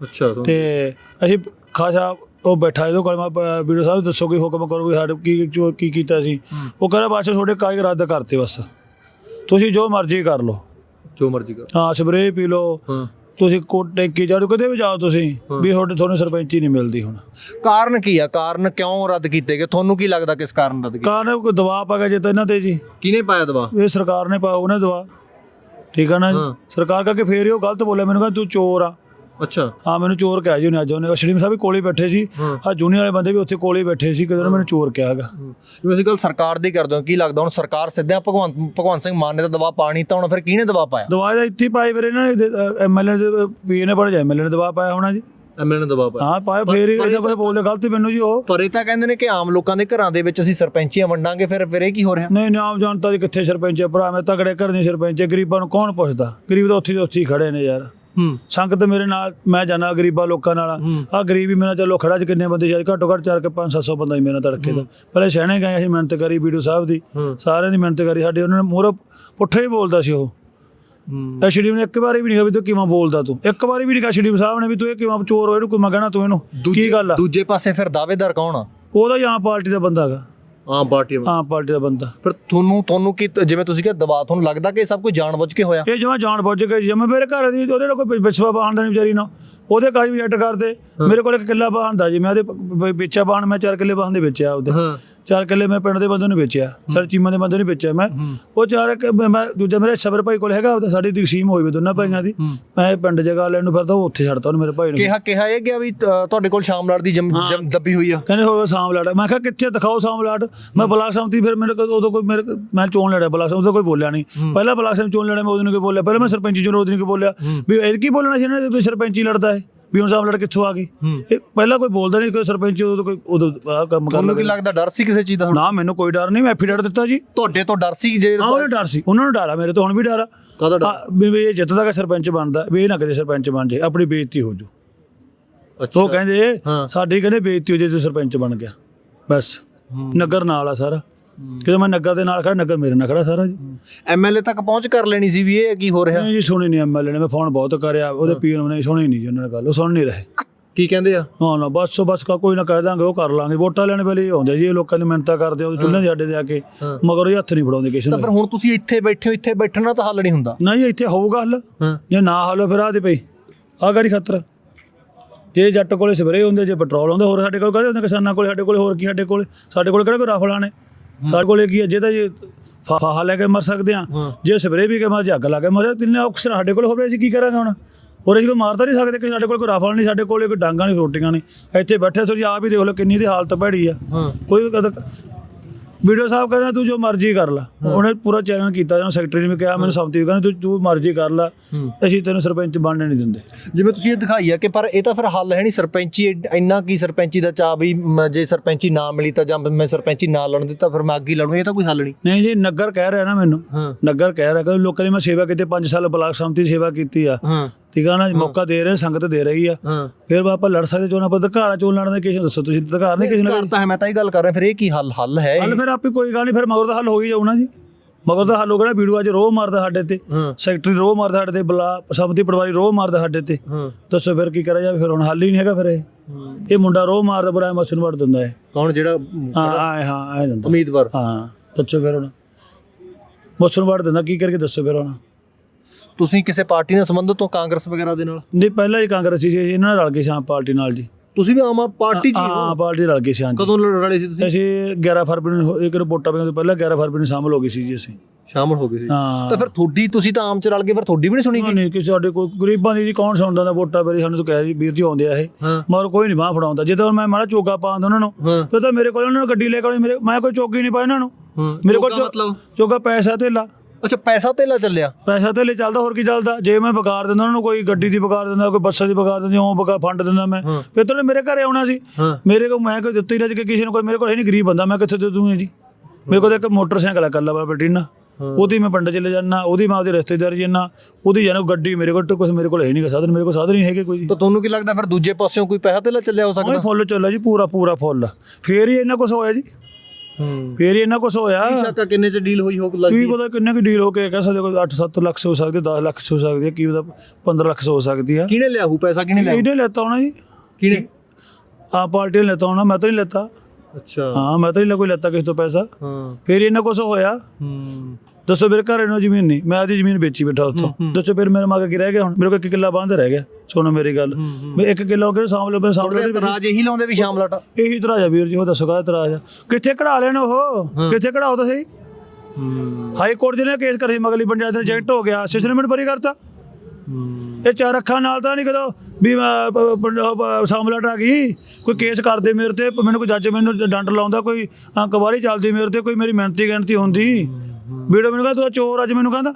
ਅੱਛਾ ਤੇ ਅਸੀਂ ਖਾਸਾ ਉਹ ਬੈਠਾ ਇਹਦੇ ਕੋਲ ਮੈਂ ਪ- ਵੀਡੀਓ ਸਾਹਿਬ ਦੱਸੋ ਕੋਈ ਹੁਕਮ ਕਰੋ ਵੀ ਸਾਡੇ ਕੀ ਜੋ ਕੀ ਕੀਤਾ ਸੀ। ਉਹ ਕਹਿੰਦਾ ਬਸ ਤੁਹਾਡੇ ਕਾਗਜ਼ ਰੱਦ ਕਰਤੇ ਬਸ। ਤੁਸੀਂ ਜੋ ਮਰਜ਼ੀ ਕਰ ਲਓ। ਜੋ ਮਰਜ਼ੀ ਕਰ। ਹਾਂ ਸਪਰੇਅ ਪੀ ਲਓ। ਹਾਂ। ਤੁਸੀਂ ਕੋਟ ਟੈਂਕੀ ਜਾਓ। ਕਿਤੇ ਵੀ ਜਾਓ ਤੁਸੀਂ ਵੀ ਤੁਹਾਡੇ ਤੁਹਾਨੂੰ ਸਰਪੰਚੀ ਨਹੀਂ ਮਿਲਦੀ ਹੁਣ। ਕਾਰਨ ਕੀ ਆ? ਕਾਰਨ ਕਿਉਂ ਰੱਦ ਕੀਤੇ ਗਏ? ਤੁਹਾਨੂੰ ਕੀ ਲੱਗਦਾ ਕਿਸ ਕਾਰਨ ਰੱਦ ਕੀਤੇ? ਕਾਰਨ ਕੋਈ ਦਬਾਅ ਪਾ ਗਿਆ ਜੇ ਤਾਂ ਇਹਨਾਂ ਤੇ ਜੀ? ਕਿਹਨੇ ਪਾਇਆ ਦਵਾ ਇਹ ਸਰਕਾਰ ਨੇ ਪਾਇਆ ਉਹਨੇ ਦਵਾ ਠੀਕ ਆ ਨਾ ਜੀ? ਹਾਂ। ਸਰਕਾਰ ਕਰਕੇ ਫੇਰ ਹੀ ਉਹ ਗਲਤ ਬੋਲਿਆ ਮੈਨੂੰ ਕਹਿੰਦਾ ਤੂੰ ਚੋਰ ਆ। ਅੱਛਾ। ਹਾਂ ਮੈਨੂੰ ਚੋਰ ਕਿਹਾ ਜੀ ਉਹਨੇ ਅੱਜ ਉਹਨੇ। ਅਸ਼ਲੀਮ ਸਾਹਿਬ ਵੀ ਕੋਲੇ ਬੈਠੇ ਸੀ। ਆ ਜੂਨੀਅਰ ਵਾਲੇ ਬੰਦੇ ਵੀ ਉੱਥੇ ਕੋਲੇ ਬੈਠੇ ਸੀ ਕਿਦੋਂ ਮੈਨੂੰ ਚੋਰ ਕਿਹਾ ਹੈਗਾ ਜਿਵੇਂ ਅਸੀਂ ਗੱਲ ਸਰਕਾਰ ਦੀ ਕਰਦੇ ਹਾਂ ਕੀ ਲੱਗਦਾ ਹੁਣ ਸਰਕਾਰ ਸਿੱਧਾ ਭਗਵੰਤ ਭਗਵੰਤ ਸਿੰਘ ਮਾਨ ਨੇ ਤਾਂ ਦਬਾਅ ਪਾਣੀ ਤਾਂ ਹੁਣ ਫਿਰ ਕਿਹਨੇ ਦਬਾਅ ਪਾਇਆ? ਦਵਾਈ ਦਾ ਇੱਥੇ ਹੀ ਪਾਈ ਫਿਰ ਇਹਨਾਂ ਨੇ ਐਮਐਲਏ ਦੇ ਪੀ ਨੇ ਜਾ ਐਮਐਲਏ ਨੇ ਦਵਾ ਪਾਇਆ ਹੋਣਾ ਜੀ। ਐਮਐਲਏ ਨੇ ਦਬਾਅ ਪਾਇਆ। ਹਾਂ ਪਾਇਆ ਫੇਰ ਇਹਨਾਂ ਕੋਲ ਬੋਲਦੇ ਗਲਤੀ ਮੈਨੂੰ ਜੀ ਉਹ। ਪਰ ਇਹ ਤਾਂ ਕਹਿੰਦੇ ਨੇ ਕਿ ਆਮ ਲੋਕਾਂ ਦੇ ਘਰਾਂ ਦੇ ਵਿੱਚ ਅਸੀਂ ਸਰਪੰਚੀਆਂ ਵੰਡਾਂਗੇ ਫਿਰ ਫਿਰ ਇਹ ਕੀ ਹੋ ਰਿਹਾ? ਨਹੀਂ ਨਾਮ ਜਾਣਤਾ ਜੀ ਕਿੱਥੇ ਸਰਪੰਚ ਹੈ? ਭਰਾ ਮੈਂ ਤਗੜੇ ਘਰ ਦੇ ਸਰਪੰਚ ਹੈ ਗਰੀਬਾਂ ਨੂੰ ਕੌਣ ਪੁੱਛਦਾ? ਗਰੀਬ ਤਾਂ ਉੱਥੇ ਦੇ ਉੱਥੇ ਹੀ ਖੜੇ ਨੇ ਯਾਰ। ਹੂੰ। ਸੰਗਤ ਮੇਰੇ ਨਾਲ ਮੈਂ ਜਾਣਾ ਗਰੀਬਾਂ ਲੋਕਾਂ ਨਾਲ। ਆ ਗਰੀਬ ਹੀ ਮੇਰਾ ਚਲੋ ਖੜਾ ਚ ਕਿੰਨੇ ਬੰਦੇ ਸ਼ਾਇਦ ਘੱਟੋ ਘੱਟ 4 ਕੇ 5 700 ਬੰਦਾ ਹੀ ਮੇਰਾ ਤੜਕੇ ਦਾ। ਪਹਿਲੇ ਸਹਿਣੇ ਗਏ ਅਸੀਂ ਮਿਹਨਤ ਕਰੀ ਵੀਡੀਓ ਸਾਹਿਬ ਦੀ। ਸਾਰਿਆਂ ਦੀ ਮਿਹਨਤ ਕਰੀ ਸਾਡੇ ਉਹਨਾਂ ਨੇ ਮੂਹਰੋਂ ਪੁੱਠੇ ਹੀ ਬੋਲਦਾ ਸੀ ਉਹ। ਐਸ਼ਡੀਐਮ ਨੇ ਇੱਕ ਵਾਰੀ ਵੀ ਨਹੀਂ ਕਿਹਾ ਵੀ ਤੂੰ ਕਿਵੇਂ ਬੋਲਦਾ ਤੂੰ। ਇੱਕ ਵਾਰੀ ਵੀ ਨਹੀਂ ਕਿਹਾ ਐਸ਼ਡੀਐਮ ਸਾਹਿਬ ਨੇ ਵੀ ਤੂੰ ਇਹ ਕਿਵੇਂ ਚੋਰ ਹੋਏ ਨੂੰ ਕੋਈ ਕਹਿਣਾ ਤੂੰ ਇਹਨੂੰ? ਕੀ ਗੱਲ ਆ? ਦੂਜੇ ਪਾਸੇ ਫਿਰ ਦਾਅਵੇਦਾਰ ਕੌਣ ਆ? ਉਹਦਾ ਆਮ ਪਾਰਟੀ ਦਾ ਬੰਦਾ ਹੈਗਾ। ਆਮ ਪਾਰਟੀ ਆਮ ਪਾਰਟੀ ਦਾ ਬੰਦਾ। ਫਿਰ ਤੁਹਾਨੂੰ ਤੁਹਾਨੂੰ ਕੀ ਜਿਵੇਂ ਤੁਸੀਂ ਕਿਹਾ ਦਬਾਅ ਤੁਹਾਨੂੰ ਲੱਗਦਾ ਕਿ ਇਹ ਸਭ ਕੁਝ ਜਾਣਬੁੱਝ ਕੇ ਹੋਇਆ? ਇਹ ਜਿਵੇਂ ਜਾਣ ਬੁੱਝ ਕੇ ਜਿਵੇਂ ਮੇਰੇ ਘਰ ਦੀ ਉਹਦੇ ਨਾਲ ਕੋਈ ਵਿਛਵਾ ਬਾਣ ਦਾ ਨਹੀਂ ਵਿਚਾਰੀ ਨਾ ਉਹਦੇ ਕਾਜ ਵੀ ਐਡ ਕਰਦੇ। ਮੇਰੇ ਕੋਲ ਇੱਕ ਕਿੱਲਾ ਬਾਣ ਦਾ ਜੀ। ਮੈਂ ਉਹਦੇ ਵੇਚਿਆ ਬਾਣ ਮੈਂ ਚਾਰ ਕਿੱਲੇ ਬਾਣ ਦੇ ਵੇਚਿਆ ਉਹਦੇ। ਚਾਰ ਕਿੱਲੇ ਮੈਂ ਪਿੰਡ ਦੇ ਬੰਦੇ ਨੂੰ ਵੇਚਿਆ ਸਾਰੇ ਚੀਮਾ ਦੇ ਬੰਦੇ ਨੂੰ ਵੇਚਿਆ ਮੈਂ। ਉਹ ਚਾਰ ਮੈਂ- ਦੂਜਾ ਮੇਰੇ ਸਬਰ ਭਾਈ ਕੋਲ ਹੈਗਾ ਉਹਦਾ ਸਾਡੀ ਤਕਸੀਮ ਹੋਈ ਵੀ ਦੋਨਾਂ ਭਾਈਆਂ ਦੀ। ਮੈਂ ਪਿੰਡ ਜਗ੍ਹਾ ਲੈਣ ਨੂੰ ਫਿਰਦਾ ਉਹ ਉੱਥੇ ਛੱਡਤਾ ਉਹਨੇ ਮੇਰੇ ਭਾਈ ਨੂੰ। ਕਿਹਾ ਕਿਹਾ ਇਹ ਗਿਆ ਵੀ ਤੁਹਾਡੇ ਕੋਲ ਸ਼ਾਮ ਲਾੜ ਦੀ ਜਮ ਦੱਬੀ ਹੋਈ ਆ। ਕਹਿੰਦੇ ਹੋਵੇ ਸਾਂਵਲਾਟ ਮੈਂ ਕਿਹਾ ਕਿੱਥੇ ਦਿਖਾਓ ਸਾਂਵਲਾਟ ਮੈਂ ਬਲਾਕ ਸੰਮਤੀ ਫਿਰ ਮੇਰੇ ਕੋਲ ਉਦੋਂ ਕੋਈ ਮੇਰੇ ਮੈਂ ਚੋਣ ਲੜਿਆ ਬਲਾਕ ਸੰਮਤੀ ਕੋਈ ਬੋਲਿਆ ਨਹੀਂ। ਪਹਿਲਾਂ ਬਲਾਕ ਸੰਮਤੀ ਚੋਣ ਲੜਿਆ ਮੈਂ ਉਦੋਂ ਨਹੀਂ ਕੋਈ ਬੋਲਿਆ। ਪਹਿਲਾਂ ਮੈਂ ਸਰਪੰਚੀ ਚੋਣ ਉਦੋਂ ਨਹੀਂ ਕੋਈ ਬੋਲਿਆ। ਵੀ ਇਹ ਕੀ ਬੋਲਣਾ ਸੀ ਇਹਨਾਂ ਨੇ ਵੀ ਸਰਪੰਚੀ ਲੜਦਾ ਹੈ ਵੀ ਹੁਣ ਸਾਂਵਲਾਟ ਕਿੱਥੋਂ ਆ ਗਈ ਇਹ ਪਹਿਲਾਂ ਕੋਈ ਬੋਲਦਾ ਨਹੀਂ ਕੋਈ ਸਰਪੰਚ ਉਦੋਂ ਕੋਈ ਉਦੋਂ ਆਹ ਕੰਮ ਕਰ ਤੁਹਾਨੂੰ ਕੀ ਲੱਗਾ ਲੱਗਦਾ ਡਰ ਸੀ ਕਿਸੇ ਚੀਜ਼ ਦਾ ਨਾ ਮੈਨੂੰ ਕੋਈ ਡਰ ਨਹੀਂ ਮੈਂ ਐਫੀਡੇਟ ਦਿੱਤਾ ਜੀ। ਤੁਹਾਡੇ ਤੋਂ ਡਰ ਸੀ ਜੇ ਹਾਂ ਉਹਨੂੰ ਡਰ ਸੀ। ਉਹਨਾਂ ਨੂੰ ਡਰ ਆ ਮੇਰੇ ਤੋਂ ਹੁਣ ਵੀ ਡਰ ਆ। ਕਾਹਦਾ ਡਰ? ਆ, ਵੀ ਵੀ ਇਹ ਜਿੱਤਦਾ ਕਿ ਸਰਪੰਚ ਬਣਦਾ ਵੀ ਇਹ ਨਾ ਕਦੇ ਸਰਪੰਚ ਬਣ ਜੇ ਆਪਣੀ ਬੇਇੱਜ਼ਤੀ ਹੋ ਜੂ ਅੱਛਾ। ਉਹ ਕਹਿੰਦੇ ਹਾਂ। ਸਾਡੀ ਕਹਿੰਦੇ ਬੇਇੱਜ਼ਤੀ ਹੋ ਜੇ ਤੇ ਸਰਪੰਚ ਬਣ ਗਿਆ। ਬਸ। ਨਗਰ ਨਾਲ ਆ ਸਾਰਾ। ਕਿਉਂਕਿ ਮੈਂ ਨਗਰ ਦੇ ਨਾਲ ਖੜਾ ਨਗਰ ਮੇਰੇ ਨਾਲ ਖੜਾ ਸਾਰਾ ਜੀ। ਐਮਐਲਏ ਤੱਕ ਪਹੁੰਚ ਕਰ ਲੈਣੀ ਸੀ ਵੀ ਇਹ ਕੀ ਹੋ ਰਿਹਾ? ਨਹੀਂ ਜੀ ਸੁਣੀ ਨਹੀਂ ਐਮਐਲਏ ਨੇ ਮੈਂ ਫੋਨ ਬਹੁਤ ਕਰਿਆ ਉਹਦੇ ਪੀਐਨ ਨੇ ਸੁਣੀ ਨਹੀਂ ਜੀ ਉਹਨਾਂ ਨੇ ਗੱਲ ਉਹ ਸੁਣ ਨਹੀਂ ਰਹੇ। ਕੀ ਕਹਿੰਦੇ ਆ? ਨਾ ਨਾ ਬਸ ਬਸ ਕਾ ਕੋਈ ਨਾ ਕਹਿ ਦਾਂਗੇ ਉਹ ਕਰ ਲਾਂਗੇ ਵੋਟਾਂ ਲੈਣ ਵੇਲੇ ਹੀ ਆਉਂਦੇ ਜੀ ਇਹ ਲੋਕਾਂ ਦੀ ਮਿਹਨਤਾਂ ਕਰਦੇ ਉਹ ਚੁੱਲ੍ਹੇ ਦੇ ਅੱਡੇ ਦੇ ਆ ਕੇ ਮਗਰ ਇਹ ਹੱਥ ਨਹੀਂ ਫੜਾਉਂਦੇ ਕਿਸੇ ਤਾਂ ਨੂੰ। ਫਿਰ ਹੁਣ ਤੁਸੀਂ ਇੱਥੇ ਬੈਠੇ ਹੋ ਇੱਥੇ ਬੈਠਣਾ ਤਾਂ ਹੱਲ ਨਹੀਂ ਹੁੰਦਾ। ਨਹੀਂ ਇੱਥੇ ਹੋਊਗਾ ਹੱਲ। ਹਾਂ। ਜੇ ਨਾ ਹੱਲ ਫਿਰ ਆ ਦੇ ਪਈ ਆ ਗਾੜੀ ਖਤਰ? ਜੇ ਜੱਟ ਕੋਲੇ ਸਪਰੇ ਹੁੰਦੇ ਜੇ ਪੈਟਰੋਲ ਹੁੰਦਾ ਹੋਰ ਸਾਡੇ ਕੋਲ ਕਹਦੇ ਹੁੰਦੇ? ਕਿਸਾਨਾਂ ਕੋਲੇ ਸਾਡੇ ਕੋਲੇ ਹੋਰ ਕੀ ਸਾਡੇ ਕੋਲੇ ਸਾਡੇ ਕੋਲੇ ਕਿਹੜਾ ਕੋਈ ਰਾਫਲਾਂ ਨੇ? ਸਾਡੇ ਕੋਲੇ ਕੀ ਹੈ ਜੇ ਤਾਂ ਜੇ ਫਾਹਾ ਲੈ ਕੇ ਮਰ ਸਕਦੇ ਆ ਜੇ ਸਪਰੇ ਵੀ ਕੇ ਮਰ ਜੱਗ ਲਾ ਕੇ ਮਰ ਤਿੰਨੇ ਆਪਸ਼ਨ ਸਾਡੇ ਕੋਲ ਹੋਵੇ ਅਸੀਂ ਕੀ ਕਰਾਂਗੇ ਹੁਣ? ਹੋਰ ਅਸੀਂ ਕੋਈ ਮਾਰ ਤਾਂ ਨਹੀਂ ਸਕਦੇ ਕਿ ਸਾਡੇ ਕੋਲ ਕੋਈ ਰਾਫਲ ਨਹੀਂ ਸਾਡੇ ਕੋਲੇ ਕੋਈ ਡਾਂਗਾ ਨਹੀਂ ਰੋਟੀਆਂ ਨਹੀਂ। ਇੱਥੇ ਬੈਠੇ ਤੁਸੀਂ ਆਪ ਹੀ ਦੇਖ ਲਓ ਕਿੰਨੀ ਦੀ ਹਾਲਤ ਭੈੜੀ ਆ। ਕੋਈ ਕਦ ਵੀਡੀਓ ਸਾਹਿਬ ਕਹਿੰਦਾ ਤੂੰ ਜੋ ਮਰਜ਼ੀ ਕਰ ਲੈ। ਉਹਨੇ ਪੂਰਾ ਚੈਲੰਜ ਕੀਤਾ ਜਿਹਨੂੰ ਸੈਕਟਰੀ ਨੇ ਵੀ ਕਿਹਾ ਮੈਨੂੰ ਸੰਮਤੀ ਕਹਿੰਦਾ ਤੂੰ ਤੂੰ ਮਰਜ਼ੀ ਕਰ ਲੈ ਅਸੀਂ ਤੈਨੂੰ ਸਰਪੰਚ ਬਣਨੇ ਨਹੀਂ ਦਿੰਦੇ। ਜਿਵੇਂ ਤੁਸੀਂ ਇਹ ਦਿਖਾਈ ਆ ਕਿ ਪਰ ਇਹ ਤਾਂ ਫਿਰ ਹੱਲ ਹੈ ਨਹੀਂ ਸਰਪੰਚੀ ਇੰਨਾ ਕੀ ਸਰਪੰਚੀ ਦਾ ਚਾਹ ਵੀ ਜੇ ਸਰਪੰਚੀ ਨਾ ਮਿਲੀ ਤਾਂ ਜਾਂ ਮੈਂ ਸਰਪੰਚੀ ਨਾ ਲੜਨ ਦਿੱਤਾ ਫਿਰ ਮੈਂ ਅੱਗੇ ਲੜੂੰ ਇਹ ਤਾਂ ਕੋਈ ਹੱਲ ਨਹੀਂ। ਨਹੀਂ ਜੀ ਨਗਰ ਕਹਿ ਰਿਹਾ ਨਾ ਮੈਨੂੰ। ਨਗਰ ਕਹਿ ਰਿਹਾ ਕਿ ਲੋਕਾਂ ਦੀ ਮੈਂ ਸੇਵਾ ਕੀਤੀ 5 ਸਾਲ ਬਲਾਕ ਸੰਮਤੀ ਸੇਵਾ ਕੀਤੀ ਆ। ਹਾਂ। ਠੀਕ ਆ ਨਾ ਮੌਕਾ ਦੇ ਰਹੇ ਸੰਗਤ ਦੇ ਰਹੀ ਆ। ਹਾਂ। ਫਿਰ ਆਪਾਂ ਲੜ ਸਕਦੇ ਚੋਣ ਆਪਾਂ ਅਧਿਕਾਰ ਚੋਣ ਲੜਨ ਦੇ ਕਿਸੇ ਦੱਸੋ ਤੁਸੀਂ ਅਧਿਕਾਰ ਨਹੀਂ ਕਿਸੇ ਨੂੰ ਘਰ ਤਾਂ ਹੈ ਮੈਂ ਤਾਂ ਇਹ ਗੱਲ ਕਰ ਰਿਹਾ ਫਿਰ ਇਹ ਕੀ ਹੱਲ ਹੱਲ ਹੈ ਹੱਲ ਫਿਰ ਆਪੇ ਕੋਈ ਗੱਲ ਨਹੀਂ ਫਿਰ ਮਗਰ ਦਾ ਹੱਲ ਹੋ ਹੀ ਜਾਊ ਨਾ ਜੀ। ਮਗਰ ਦਾ ਹੱਲ ਹੋ ਗਿਆ ਵੀਡੀਓ ਅੱਜ ਰੋਹ ਮਾਰਦਾ ਸਾਡੇ ਤੇ। ਹਾਂ। ਸੈਕਟਰੀ ਰੋਹ ਮਾਰਦਾ ਸਾਡੇ ਤੇ ਬਲਾ ਸੰਮਤੀ ਪਟਵਾਰੀ ਰੋਹ ਮਾਰਦਾ ਸਾਡੇ ਤੇ। ਹਾਂ। ਦੱਸੋ ਫਿਰ ਕੀ ਕਰਿਆ ਜਾਵੇ ਫਿਰ ਹੁਣ ਹੱਲ ਹੀ ਨਹੀਂ ਹੈਗਾ ਫਿਰ ਇਹ। ਇਹ ਮੁੰਡਾ ਰੋਹ ਮਾਰਦਾ ਬੁਰਾ ਮਸਨ ਵੜ ਦਿੰਦਾ ਹੈ ਕੌਣ ਜਿਹੜਾ ਹਾਂ ਆਏ ਹਾਂ ਆਏ ਦਿੰਦਾ ਉਮੀਦਵਾਰ? ਹਾਂ ਦੱਸੋ ਫਿਰ ਹੁਣ। ਮਸਨ ਵੜ ਦਿੰਦਾ ਕੀ ਕਰਕੇ ਦੱਸੋ ਫਿਰ ਹੁਣ? ਤੁਸੀਂ ਕਿਸੇ ਪਾਰਟੀ ਨਾਲ ਸੰਬੰਧਿਤ ਹੋ ਕਾਂਗਰਸ ਵਗੈਰਾ ਦੇ ਨਾਲ? ਨਹੀਂ ਪਹਿਲਾਂ ਹੀ ਕਾਂਗਰਸੀ ਸੀ ਇਹਨਾਂ ਨਾਲ ਰਲ ਗਏ ਸੀ ਆਮ ਪਾਰਟੀ ਨਾਲ ਜੀ। ਤੁਸੀਂ ਵੀ ਆਮ ਪਾਰਟੀ ਚ ਹੀ ਪਾਰਟੀ ਰਲ ਗਏ ਸੀ ਹਾਂ ਜੀ ਕਦੋਂ ਲੜ ਸੀ ਤੁਸੀਂ? ਅਸੀਂ 11 ਫਰਵਰੀ ਨੂੰ ਇੱਕ ਰਿਪੋਰਟਾਂ ਤੋਂ ਪਹਿਲਾਂ 11 ਫਰਵਰੀ ਨੂੰ ਸ਼ਾਮਲ ਹੋ ਗਏ ਸੀ ਜੀ ਅਸੀਂ। ਸ਼ਾਮਲ ਹੋ ਗਏ ਸੀ। ਤਾਂ ਫਿਰ ਤੁਹਾਡੀ ਤੁਸੀਂ ਤਾਂ ਆਮ ਚ ਰਲ ਗਏ ਫਿਰ ਤੁਹਾਡੀ ਵੀ ਨਹੀਂ ਸੁਣੀ ਗਈ? ਨਹੀਂ ਕਿ ਸਾਡੇ ਕੋਈ ਗਰੀਬਾਂ ਦੀ ਜੀ ਕੌਣ ਸੁਣਦਾ ਹੁੰਦਾ ਵੋਟਾਂ ਵੇਲੇ ਸਾਨੂੰ ਤਾਂ ਕਹਿ ਜੀ ਵੀਰ ਜੀ ਆਉਂਦੇ ਆ ਇਹ। ਮਗਰ ਕੋਈ ਨਹੀਂ ਬਾਹ ਫੜਾਉਂਦਾ। ਜਦੋਂ ਮੈਂ ਮਾੜਾ ਚੋਗਾ ਪਾਉਂਦਾ ਉਹਨਾਂ ਨੂੰ ਫਿਰ ਤਾਂ ਮੇਰੇ ਕੋਲ ਉਹਨਾਂ ਨੂੰ ਗੱਡੀ ਲੈ ਕੇ ਆਉਣੀ ਮੇਰੇ ਮੈਂ ਕੋਈ ਚੋਗੀ ਨਹੀਂ ਪਾਇਆ ਇਹਨਾਂ ਨੂੰ। ਮੇਰੇ ਕੋਲ ਮਤਲਬ? ਚੋਗਾ ਪੈਸਾ ਧੇਲਾ। ਅੱਛਾ ਪੈਸਾ ਧੇਲਾ ਚੱਲਿਆ? ਪੈਸਾ ਧੇਲੇ ਚੱਲਦਾ ਹੋਰ ਕੀ ਚੱਲਦਾ? ਜੇ ਮੈਂ ਬਕਾਰ ਦਿੰਦਾ ਉਹਨਾਂ ਨੂੰ ਕੋਈ ਗੱਡੀ ਦੀ ਬਕਾਰ ਦਿੰਦਾ ਕੋਈ ਬੱਸਾਂ ਦੀ ਬਕਾਰ ਦਿੰਦਾ ਉਹ ਬਕਾਰ ਫੰਡ ਦਿੰਦਾ ਮੈਂ। ਫਿਰ ਤਾਂ ਮੇਰੇ ਘਰੇ ਆਉਣਾ ਸੀ। ਮੇਰੇ ਕੋਲ ਮੈਂ ਕੋਈ ਦਿੱਤੀ ਨਹੀਂ ਕਿ ਕਿਸੇ ਨੂੰ ਕੋਈ ਮੇਰੇ ਕੋਲ ਹੈ ਨਹੀਂ ਗਰੀਬ ਬੰਦਾ। ਮੈਂ ਕਿੱਥੇ ਦੇ ਦੂੰਗਾ ਜੀ? ਮੇਰੇ ਕੋਲ ਇੱਕ ਮੋਟਰਸਾਈਕਲ ਹੈ ਕੱਲਾ ਬੈਟਰੀਨਾ ਉਹਦੀ ਮੈਂ ਪਿੰਡ ਚਲੇ ਜਾਣਾ ਉਹਦੀ ਮੈਂ ਉਹਦੇ ਰਿਸ਼ਤੇਦਾਰੀ ਜਾਣਾ ਉਹਦੀ ਜਾਣਾ ਗੱਡੀ ਮੇਰੇ ਕੋਲ ਕੁਝ ਮੇਰੇ ਕੋਲ ਹੈ ਨਹੀਂ ਸਾਧਨ ਮੇਰੇ ਕੋਲ ਸਾਧਨ ਹੀ ਨਹੀਂ ਹੈਗੇ ਕੋਈ। ਤਾਂ ਤੁਹਾਨੂੰ ਕੀ ਲੱਗਦਾ ਫਿਰ ਦੂਜੇ ਪਾਸਿਓਂ ਕੋਈ ਪੈਸਾ ਧੇਲਾ ਚੱਲਿਆ ਹੋ ਸਕਦਾ? ਫੁੱਲ ਚੱਲਿਆ ਜੀ ਪੂਰਾ ਪੂਰਾ ਫੁੱਲ। ਫੇਰ ਹੀ ਇੰਨਾ ਕੁਝ ਹੋਇਆ ਜੀ। ਫੇਰ ਇੰਨਾ ਕੁਝ ਹੋਇਆ। ਸ਼ੱਕਾ ਕਿੰਨੇ ਚ ਡੀਲ ਹੋਈ ਹੋ ਕੀ ਪਤਾ ਕਿੰਨੇ ਕੁ ਡੀਲ ਹੋ ਕੇ ਕਹਿ ਸਕਦੇ ਕੋਈ 8-7 ਲੱਖ ਹੋ ਸਕਦੀ 10 ਲੱਖ ਹੋ ਸਕਦੀ ਹੈ ਕੀ ਪਤਾ 15 ਲੱਖ ਹੋ ਸਕਦੀ ਆ ਕਿਹਨੇ ਲਿਆ ਹੂ ਪੈਸਾ ਕਿਹਨੇ ਲਿਆ ਇਹਨੇ ਲੈਤਾ ਹੋਣਾ ਜੀ। ਕਿਹਨੇ? ਆ ਪਾਰਟੀ ਨੇ ਲੈਤਾ ਹੋਣਾ ਮੈਂ ਤਾਂ ਨਹੀਂ ਲੈਤਾ। ਅੱਛਾ। ਹਾਂ ਮੈਂ ਤਾਂ ਨਹੀਂ ਕੋਈ ਲੈਤਾ ਕਿਸੇ ਤੋਂ ਪੈਸਾ। ਹਾਂ। ਫੇਰ ਇਹਨਾਂ ਕੁਛ ਹੋਇਆ। ਹੂੰ। ਦੱਸੋ ਮੇਰੇ ਘਰ ਇਹਨੂੰ ਜ਼ਮੀਨ ਨਹੀਂ ਮੈਂ ਆਦੀ ਜ਼ਮੀਨ ਵੇਚੀ ਬੈਠਾ ਉੱਥੋਂ। ਦੱਸੋ ਫਿਰ ਮੇਰੇ ਮਗਰ ਕੀ ਰਹਿ ਗਿਆ ਹੁਣ? ਮੇਰੇ ਕੋਲ ਇੱਕ ਕਿੱਲਾ ਬਾਂਧ ਰਹਿ ਗਿਆ। ਸੁਣੋ ਮੇਰੀ ਗੱਲ। ਮੈਂ ਇੱਕ ਕਿੱਲਾ ਕਿਹੜੇ ਸਾਹਮਣੇ ਮੈਂ ਸਾਹਮਣੇ ਉਹਦੇ ਰਾਜ ਇਹੀ ਲਾਉਂਦੇ ਵੀ ਸ਼ਾਮ ਲਾਟਾ। ਇਹੀ ਤਰ੍ਹਾਂ ਜਾ ਵੀਰ ਜੀ ਉਹ ਦੱਸੋ ਕਾਹਦਾ ਤਰ੍ਹਾਂ ਜਾ ਕਿੱਥੇ ਕਢਾ ਲੈਣ ਉਹ? ਕਿੱਥੇ ਕਢਾਓ ਤਾਂ ਸਹੀ ਹੂੰ। ਹਾਈ ਕੋਰਟ ਜਿਹਨੇ ਕੇਸ ਕਰੇ ਮਗਲੀ ਪੰਚਾਇਤ ਨੇ ਰਿਜੈਕਟ ਹੋ ਗਿਆ ਸਿਸਟਮ ਬਰੀ ਕਰਤਾ। ਇਹ ਚਾਰ ਅੱਖਾਂ ਨਾਲ ਤਾਂ ਨਹੀਂ ਕਦੋਂ ਵੀ ਮੈਂ ਪ- ਪ- ਉਹ ਪ- ਸਾਂਵਲਾਟ ਆ ਗਈ ਕੋਈ ਕੇਸ ਕਰਦੇ ਮੇਰੇ ਤੇ ਮੈਨੂੰ ਕੋਈ ਜੱਜ ਮੈਨੂੰ ਡੰਡ ਲਾਉਂਦਾ ਕੋਈ ਕਵਾਰੀ ਚੱਲਦੀ ਮੇਰੇ ਤੇ ਕੋਈ ਮੇਰੀ ਮਿਹਨਤੀ ਗਿਣਤੀ ਹੁੰਦੀ। ਵੀਡੀਓ ਮੈਨੂੰ ਕਹਿੰਦਾ ਤੂੰ ਤਾਂ ਚੋਰ ਅੱਜ ਮੈਨੂੰ ਕਹਿੰਦਾ।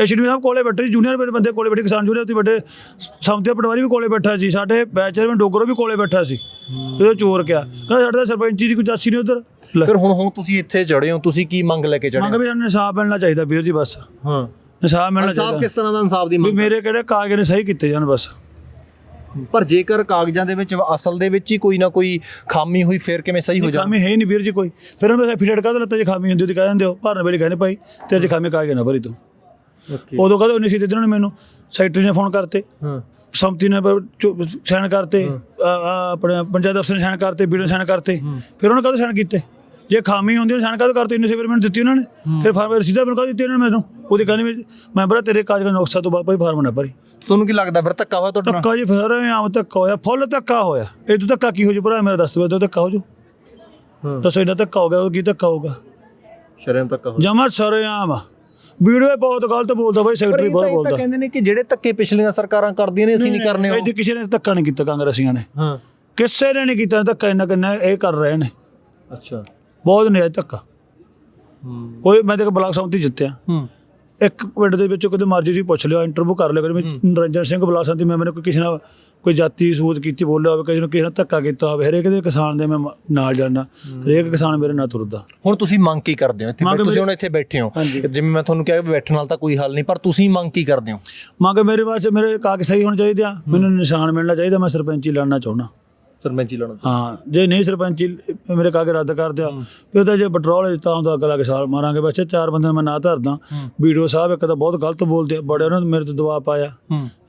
ਐਸ਼ਡੀ ਸਾਹਿਬ ਕੋਲੇ ਬੈਠੇ ਸੀ ਜੂਨੀਅਰ ਬੰਦੇ ਕੋਲੇ ਬੈਠੇ ਕਿਸਾਨ ਜੂਨੀਅਰ ਤੇ ਵੱਡੇ ਸਮਤੇ ਪਟਵਾਰੀ ਵੀ ਕੋਲੇ ਬੈਠਾ ਸੀ ਸਾਡੇ ਬੈਚਰ ਮੈਂ ਡੋਗਰੋ ਵੀ ਕੋਲੇ ਬੈਠਾ ਸੀ ਇਹ ਚੋਰ ਕਿਹਾ ਕਹਿੰਦਾ ਸਾਡੇ ਤਾਂ ਸਰਪੰਚੀ ਦੀ ਕੋਈ ਜਾਸੀ ਨਹੀਂ ਉਧਰ। ਫਿਰ ਹੁਣ ਹੁਣ ਤੁਸੀਂ ਇੱਥੇ ਚੜੇ ਹੋ ਤੁਸੀਂ ਕੀ ਮੰਗ ਲੈ ਕੇ ਚੜੇ ਮੰਗ ਵੀ ਸਾਨੂੰ ਇਨਸਾਫ ਮਿਲਣਾ ਚਾਹੀਦਾ ਵੀਰ ਜੀ ਬਸ। ਹਾਂ। ਇਨਸਾਫ ਮਿਲਣਾ ਇਨਸਾਫ ਚਾਹੀਦਾ। ਕਿਸ ਤਰ੍ਹਾਂ ਦਾ ਇਨਸਾਫ ਦੀ ਵੀ ਮੰਗ ਮੇਰੇ ਕਿਹੜੇ ਕਾਗਜ਼ ਨੇ ਸਹੀ ਕੀਤੇ ਜਾਣ ਬਸ। ਪਰ ਜੇਕਰ ਕਾਗਜ਼ਾਂ ਦੇ ਵਿੱਚ ਅਸਲ ਦੇ ਵਿੱਚ ਹੀ ਕੋਈ ਨਾ ਕੋਈ ਖਾਮੀ ਹੋਈ ਫਿਰ ਕਿਵੇਂ ਸਹੀ ਹੋ ਜਾ ਖਾਮੀ ਹੈ ਨਹੀਂ ਵੀਰ ਜੀ ਕੋਈ। ਫਿਰ ਉਹਨੂੰ ਐਫੀਡੇਟ ਕਾਹਦੇ ਲੱਤੇ ਜੇ ਖਾਮੀ ਹੁੰਦੀ ਉਹਦੀ ਕਹਿ ਦਿੰਦੇ ਹੋ ਭਰਨ ਵੇਲੇ ਕਹਿੰਦੇ ਭਾਈ ਤੇਰੇ 'ਚ ਖਾਮੀ ਕਾਗਜ਼ ਨਾ ਭਰੀ ਤੂੰ। ਉਦੋਂ ਕਹਦੇ ਨਹੀਂ ਸੀ ਦਿੱਤੇ ਉਹਨਾਂ ਨੇ ਮੈਨੂੰ? ਸੈਕਟਰੀ ਨੇ ਫੋਨ ਕਰਤੇ। ਹਾਂ। ਸੰਮਤੀ ਨੇ ਸਾਈਨ ਕਰਤੇ। ਆ- ਆ ਆਪਣੇ ਪੰਚਾਇਤ ਅਫਸਰ ਨੇ ਸਾਈਨ ਕਰਤੇ ਵੀਡੀਓ ਸਾਈਨ ਕਰਤੇ। ਫਿਰ ਉਹਨਾਂ ਕਹਦੇ ਸਾਈਨ ਕੀਤੇ? ਜੇ ਖਾਮੀ ਹੁੰਦੀ ਉਹ ਸਾਈਨ ਕਹਦੇ ਕਰਤੇ? ਇੰਨੇ ਸਿਵਰ ਮੈਨੂੰ ਦਿੱਤੀ ਉਹਨਾਂ ਨੇ? ਫਿਰ ਫਾਰਮ ਰਸੀਦਾ ਮੈਨੂੰ ਕਹਦੇ ਦਿੱਤੀ ਉਹਨਾਂ ਨੇ ਮੈਨੂੰ। ਉਹਦੀ ਕਹਿੰਦੇ ਮੈਂ ਬਰਾ ਤੇਰੇ ਕਾਗਜ਼ ਦਾ ਨੁਕਸਾ ਤੋਂ ਬਾਅਦ ਭਾਈ ਫਾਰਮ ਨਾ ਭਰੀ। ਤੁਹਾਨੂੰ ਕੀ ਲੱਗਦਾ ਫਿਰ ਧੱਕਾ ਹੋਇਆ ਤੁਹਾਡੇ ਧੱਕਾ ਜੀ ਫਿਰ ਆਮ ਧੱਕਾ ਹੋਇਆ ਫੁੱਲ ਧੱਕਾ ਹੋਇਆ। ਇਹ ਤੋਂ ਧੱਕਾ ਕੀ ਹੋ ਜੂ ਭਰਾ? ਮੇਰਾ ਦੱਸ ਦੋ ਧੱਕਾ ਹੋ ਜੂ। ਹਾਂ। ਦੱਸੋ ਇਹਦਾ ਧੱਕਾ ਹੋ ਗਿਆ ਉਹ ਕੀ ਧੱਕਾ ਹੋਊਗਾ? ਸ਼ਰਮ ਧੱਕਾ ਹੋਇਆ। ਜਮਾ ਸਰੇਆਮ। ਵੀਡੀਓ ਬਹੁਤ ਗਲਤ ਬੋਲਦਾ ਬਾਈ ਸੈਕਟਰੀ ਬਹੁਤ ਬੋਲਦਾ। ਕਹਿੰਦੇ ਨੇ ਕਿ ਜਿਹੜੇ ਧੱਕੇ ਪਿਛਲੀਆਂ ਸਰਕਾਰਾਂ ਕਰਦੀਆਂ ਨੇ ਅਸੀਂ ਨਹੀਂ ਕਰਨੇ ਉਹ। ਕਿਸੇ ਨੇ ਧੱਕਾ ਨਹੀਂ ਕੀਤਾ ਕਾਂਗਰਸੀਆਂ ਨੇ। ਹਾਂ। ਕਿਸੇ ਨੇ ਨਹੀਂ ਕੀਤਾ ਧੱਕਾ ਇੰਨਾ ਕਿੰਨਾ ਇਹ ਕਰ ਰਹੇ ਨੇ। ਅੱਛਾ। ਬਹੁਤ ਨਜਾਇਜ਼ ਧੱਕਾ। ਹੂੰ। ਕੋਈ ਮੈਂ ਤੇ ਬਲਾਕ ਸੰਮਤੀ ਜਿੱਤਿਆ। ਹੂੰ। ਇੱਕ ਪਿੰਡ ਦੇ ਵਿੱਚੋਂ ਕਦੇ ਮਰਜ਼ੀ ਤੁਸੀਂ ਪੁੱਛ ਲਿਓ ਇੰਟਰਵਿਊ ਕਰ ਲਿਓ ਮੈਂ ਨਰਿੰਦਰ ਸਿੰਘ ਬਲਾਕ ਸੰਮਤੀ ਮੈਂ ਮੈਨੂੰ ਕੋਈ ਕਿਸੇ ਨਾਲ ਕੋਈ ਜਾਤੀ ਸੂਤ ਕੀਤੀ ਬੋਲਿਆ ਹੋਵੇ ਕਿਸੇ ਨੂੰ ਕਿਸੇ ਨਾਲ ਧੱਕਾ ਕੀਤਾ ਹੋਵੇ ਹਰੇਕ ਦੇ ਕਿਸਾਨ ਦੇ ਮੈਂ ਨਾਲ ਜਾਣਾ ਹਰੇਕ ਕਿਸਾਨ ਮੇਰੇ ਨਾਲ ਤੁਰਦਾ। ਹੁਣ ਤੁਸੀਂ ਮੰਗ ਕੀ ਕਰਦੇ ਹੋ ਇੱਥੇ? ਤੁਸੀਂ ਹੁਣ ਇੱਥੇ ਬੈਠੇ ਹੋ। ਜਿਵੇਂ ਮੈਂ ਤੁਹਾਨੂੰ ਕਿਹਾ ਬੈਠਣ ਨਾਲ ਤਾਂ ਕੋਈ ਹੱਲ ਨਹੀਂ ਪਰ ਤੁਸੀਂ ਮੰਗ ਕੀ ਕਰਦੇ ਹੋ? ਮੰਗ ਮੇਰੇ ਵਾਸਤੇ ਮੇਰੇ ਕਾਗਜ਼ ਸਹੀ ਹੋਣੇ ਚਾਹੀਦੇ ਆ ਮੈਨੂੰ ਨਿਸ਼ਾਨ ਮਿਲਣਾ ਚਾਹੀਦਾ ਮੈਂ ਸਰਪੰਚੀ ਲੜਨਾ ਚਾਹੁੰਦਾ। ਸਰਪੰਚੀ ਲੜਨ ਹਾਂ ਜੇ ਨਹੀਂ ਸਰਪੰਚੀ ਮੇਰੇ ਕਾਗਜ਼ ਰੱਦ ਕਰ ਦਿਆ। ਫਿਰ ਤਾਂ ਜੇ ਪੈਟਰੋਲ ਦਿੱਤਾ ਹੁੰਦਾ ਅਗਲਾ ਕੇ ਸਾਲ ਮਾਰਾਂਗੇ। ਵੈਸੇ ਚਾਰ ਬੰਦੇ ਮੈਂ ਨਾ ਧਰਦਾ। ਵੀਡੀਓ ਸਾਹਿਬ ਇੱਕ ਤਾਂ ਬਹੁਤ ਗਲਤ ਬੋਲਦੇ ਆ, ਬੜੇ ਉਹਨਾਂ ਨੇ ਮੇਰੇ ਤੇ ਦਬਾਅ ਪਾਇਆ।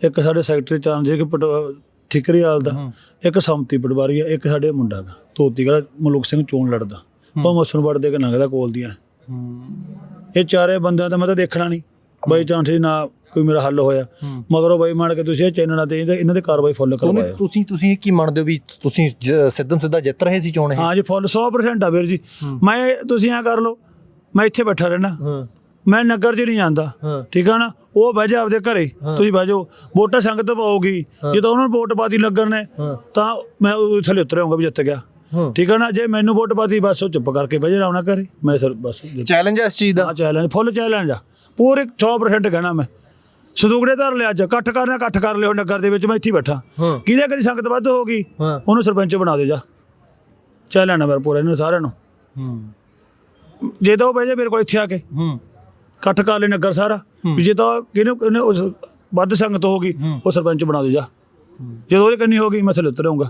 ਇੱਕ ਸਾਡੇ ਸੈਕਟਰੀ ਚਰਨਜੀਤ ਕਿ ਪਟ- ਠਿਕਰੀ ਵਾਲ ਦਾ। ਇੱਕ ਸੰਮਤੀ ਪਟਵਾਰੀ ਆ। ਇੱਕ ਸਾਡੇ ਮੁੰਡਾ ਦਾ ਤੋਤੀ ਦਾ ਮਲੂਕ ਸਿੰਘ ਚੋਣ ਲੜਦਾ। ਉਹ ਮਸਨ ਵੜਦੇ ਕੇ ਲੰਘਦਾ ਕੋਲ ਦੀਆਂ। ਇਹ ਚਾਰੇ ਬੰਦਿਆਂ ਦਾ ਮੈਂ ਤਾਂ ਦੇਖਣਾ ਨਹੀਂ। ਬਾਈ ਚਾਂਸ ਜੀ ਨਾ ਕੋਈ ਮੇਰਾ ਹੱਲ ਹੋਇਆ। ਮਗਰੋਂ ਬਾਈ ਮਾਰ ਕੇ ਤੁਸੀਂ ਇਹ ਚੈਨਲਾਂ ਤੇ ਇਹਨਾਂ ਦੇ ਕਾਰਵਾਈ ਫੁੱਲ ਕਰਵਾਇਆ ਤੁਸੀਂ ਤੁਸੀਂ ਕੀ ਮੰਨਦੇ ਹੋ ਵੀ ਤੁਸੀਂ ਸਿੱਧਮ ਸਿੱਧਾ ਜਿੱਤ ਰਹੇ ਸੀ ਚੋਣ ਇਹ? ਹਾਂ ਜੀ ਫੁੱਲ 100% ਆ ਵੀਰ ਜੀ। ਮੈਂ ਤੁਸੀਂ ਐ ਕਰ ਲਓ ਮੈਂ ਇੱਥੇ ਬੈਠਾ ਰਹਿਣਾ। ਹਾਂ। ਮੈਂ ਨਗਰ 'ਚ ਨਹੀਂ ਜਾਂਦਾ। ਹਾਂ। ਠੀਕ ਆ ਨਾ? ਉਹ ਬਹਿ ਜਾ ਆਪਦੇ ਘਰੇ। ਤੁਸੀਂ ਬਹਿ ਜਾਓ। ਵੋਟਾਂ ਸੰਗਤ ਪਾਉਗੀ। ਜਦੋਂ ਉਹਨਾਂ ਨੂੰ ਵੋਟ ਪਾਤੀ ਲੱਗਣ ਨੇ ਹਾਂ। ਤਾਂ ਮੈਂ ਥੱਲੇ ਉਤਰਿਆਉਂਗਾ ਵੀ ਜਿੱਤ ਗਿਆ। ਹਾਂ। ਠੀਕ ਆ ਨਾ? ਜੇ ਮੈਨੂੰ ਵੋਟ ਪਾਤੀ ਬਸ ਉਹ ਚੁੱਪ ਕਰਕੇ ਬਹਿ ਜਾ ਆਉਣਾ ਘਰੇ। ਮੈਂ ਸਰ ਬਸ। ਚੈਲੰਜ ਹੈ ਇਸ ਚੀਜ਼ ਦਾ। ਹਾਂ ਚੈਲੰਜ ਫੁੱਲ ਚੈਲੰਜ ਆ। ਪੂਰੇ 100% ਕਹਿਣਾ ਮੈਂ। ਸਦੂਗੜੇ ਧਰ ਲਿਆ ਅੱਜ ਇਕੱਠ ਕਰਨਾ ਇਕੱਠ ਕਰ ਲਿਓ ਨਗਰ ਦੇ ਵਿੱਚ ਮੈਂ ਇੱਥੇ ਹੀ ਬੈਠਾ। ਹਾਂ। ਕਿਹਦੇ ਕਰੀ ਸੰਗਤ ਵੱਧ ਹੋ ਗਈ? ਹਾਂ। ਉਹਨੂੰ ਸਰਪੰਚ ਬਣਾ ਦੇ ਜਾ। ਚੈਲੰਜ ਨੰਬਰ ਪੂਰਾ ਇਹਨੂੰ ਸਾਰਿਆਂ ਨੂੰ। ਹੂੰ। ਜੇ ਤਾਂ ਉਹ ਬਹਿ ਜਾ ਮੇਰੇ ਕੋਲ ਇੱਥੇ ਆ ਕੇ। ਹੂੰ। ਇਕੱਠ ਕਰ ਲੈ ਨਗਰ ਸਾਰਾ। ਵੀ ਜੇ ਤਾਂ ਕਿਹਨੇ ਕਿਹਨੇ ਉਸ ਵੱਧ ਸੰਗਤ ਹੋਗੀ ਉਹ ਸਰਪੰਚ ਬਣਾ ਦੇ ਜਾ। ਜਦੋਂ ਉਹਦੇ ਕੰਨੀ ਹੋਗੀ ਮੈਂ ਥੱਲੇ ਉਤਰ ਆਊਂਗਾ